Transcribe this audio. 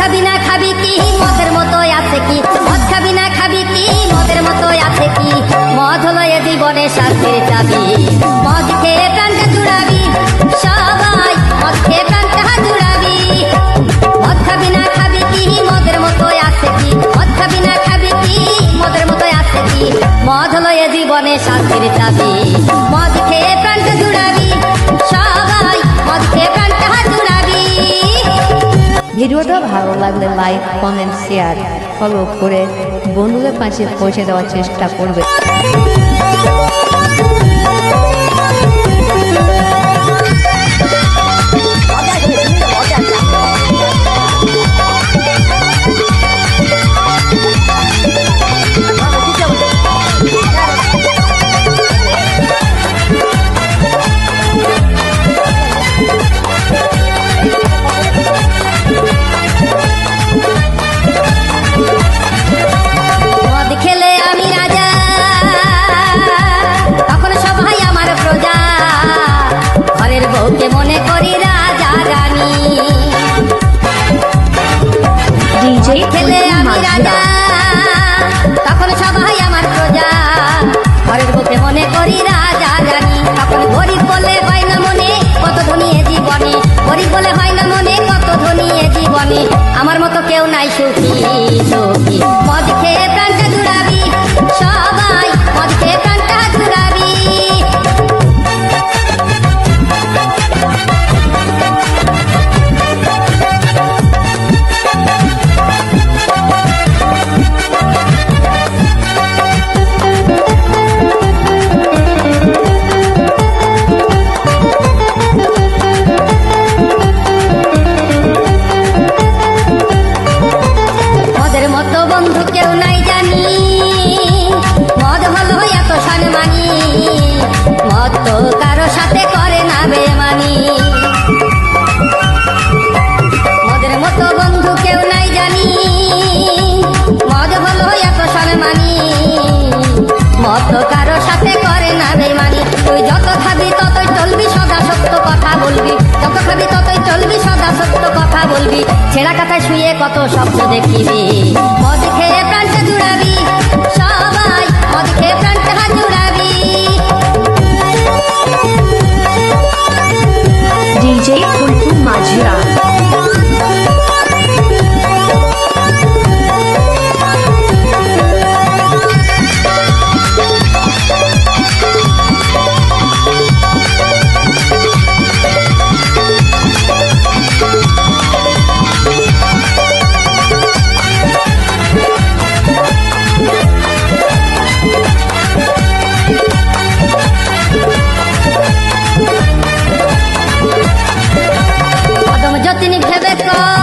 খাবি না খাবি কি? মদের মতো আছে কি? মদ খাবি না খাবি কি? মদের মতো আছে কি? মদ হলো এ জীবনে শান্তির চাবি। মদ খেয়ে প্রাণটা জুড়াবি, সবাই মদ খেয়ে প্রাণটা জুড়াবি। মদ খাবি না খাবি কি? মদের মতো আছে কি? মদ খাবি না খাবি কি? মদের মতো আছে কি? মদ হলো এ জীবনে শান্তির চাবি। মদ ভিডিওটা ভালো লাগলে লাইক কমেন্ট শেয়ার ফলো করে বন্ধুদের পাশে পৌঁছে দেওয়ার চেষ্টা করবে। জীবনে গরিব বলে হয় না মনে কত ধনী এ জীবনে আমার মতো কেউ নাই সুখী সুখী। মদ খেয়ে মদ তো কারও সাথে করে না তুই যত ততই চলবি কথা বলবি। ততই চলবি কথা বলবি। ছেঁড়া কাথায় শুয়ে কত স্বপ্ন দেখিবি। মদ খেয়ে দেখো